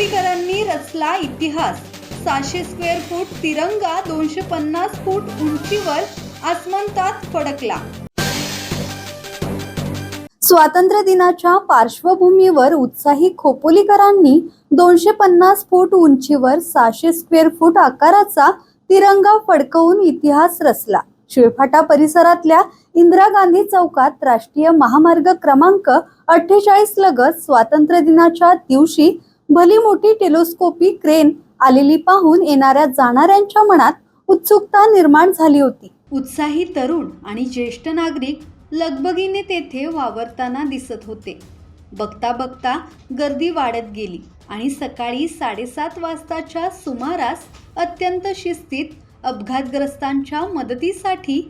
रचला इतिहास. सहाशे स्क्वेअर फूट तिरंगा दोनशे पन्नास फूट उंचीवर आसमंतात फडकला. स्वातंत्र्य दिनाच्या पार्श्वभूमीवर उत्साही खोपोलीकरांनी दोनशे पन्नास फूट उंचीवर सहाशे स्क्वेअर फूट आकाराचा तिरंगा फडकवून इतिहास रचला. शिळफाटा परिसरातल्या इंदिरा गांधी चौकात राष्ट्रीय महामार्ग क्रमांक अठ्ठेचाळीस लगत स्वातंत्र्य दिनाच्या दिवशी भली मोठी टेलिस्कोपी क्रेन आलेली पाहून येणाऱ्या जाणाऱ्यांच्या मनात उत्सुकता निर्माण झाली होती. उत्साही तरुण आणि ज्येष्ठ नागरिक लगबगीने तेथे वावरताना दिसत होते. बघता बघता गर्दी वाढत गेली आणि सकाळी साडेसात वाजताच्या सुमारास अत्यंत शिस्तीत अपघातग्रस्तांच्या मदतीसाठी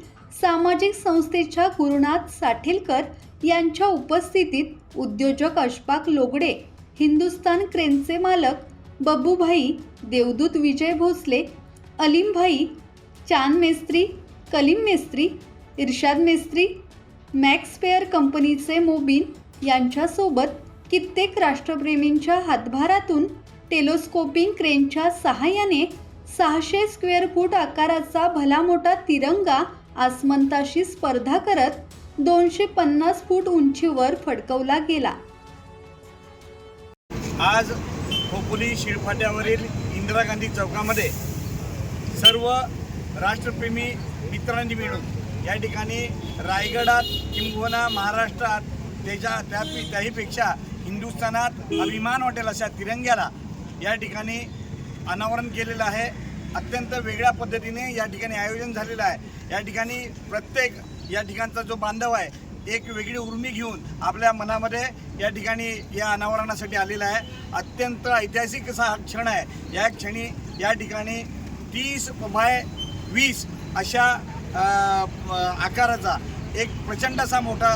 सामाजिक संस्थेच्या गुरुनाथ साठेलकर यांच्या उपस्थितीत उद्योजक अशफाक लोगडे हिंदुस्तान क्रेनचे मालक बब्बूभाई देवदूत विजय भोसले अलीमभाई चांद मेस्त्री कलीम मेस्त्री इर्शाद मेस्त्री मॅक्सपेअर कंपनीचे मोबिन यांच्यासोबत कित्येक राष्ट्रप्रेमींच्या हातभारातून टेलोस्कोपिंग क्रेनच्या सहाय्याने सहाशे स्क्वेअर फूट आकाराचा भला मोठा तिरंगा आसमंताशी स्पर्धा करत दोनशे पन्नास फूट उंचीवर फडकवला गेला. आज खोपोली शिळफाट्यावरील इंदिरा गांधी चौकामध्ये सर्व राष्ट्रप्रेमी मित्रांनी मिळून या ठिकाणी रायगडात किंबहुना महाराष्ट्रात त्याच्या त्या त्याहीपेक्षा हिंदुस्थानात अभिमान वाटेल अशा तिरंग्याला या ठिकाणी अनावरण केलेलं आहे. अत्यंत वेगळ्या पद्धतीने या ठिकाणी आयोजन झालेलं आहे. या ठिकाणी प्रत्येक या ठिकाणचा जो बांधव आहे एक वेगळी उर्मी घेऊन आपल्या मनामध्ये या ठिकाणी या अनावरणासाठी आलेला आहे. अत्यंत ऐतिहासिक असा हा क्षण आहे. या क्षणी या ठिकाणी तीस बाय वीस अशा आकाराचा एक प्रचंड असा मोठा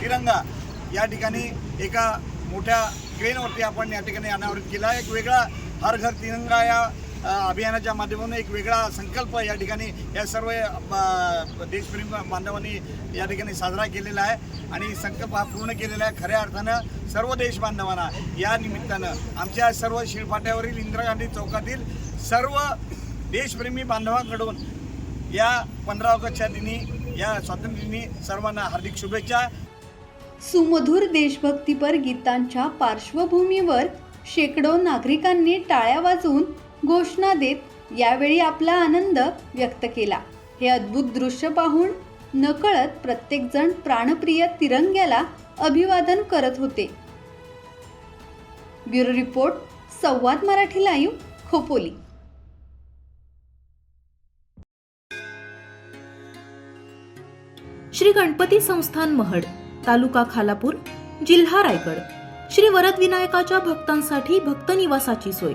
तिरंगा या ठिकाणी एका मोठ्या क्रेनवरती आपण या ठिकाणी अनावरित केला एक वेगळा हर घर तिरंगा या अभियानाच्या माध्यमातून एक वेगळा संकल्प या ठिकाणी या सर्व देशप्रेमी बांधवांनी या ठिकाणी साजरा केलेला आहे. आणि संकल्प हा पूर्ण केलेला आहे. खऱ्या अर्थानं सर्व देश बांधवांना या निमित्तानं आमच्या सर्व शिळफाट्यावरील इंदिरा गांधी चौकातील सर्व देशप्रेमी बांधवांकडून या पंधरा ऑगस्टच्या दिनी या स्वातंत्र्यदिनी सर्वांना हार्दिक शुभेच्छा. सुमधुर देशभक्तीपर गीतांच्या पार्श्वभूमीवर शेकडो नागरिकांनी टाळ्या वाजवून घोषणा देत यावेळी आपला आनंद व्यक्त केला. हे अद्भुत दृश्य पाहून नकळत प्रत्येकजण प्राणप्रिय तिरंग्याला अभिवादन करत होते. Bureau report Samvad Marathi live Khopoli. Shri Ganpati संस्थान महड तालुका खालापूर जिल्हा रायगड. श्री वरदविनायकाच्या भक्तांसाठी भक्त निवासाची सोय.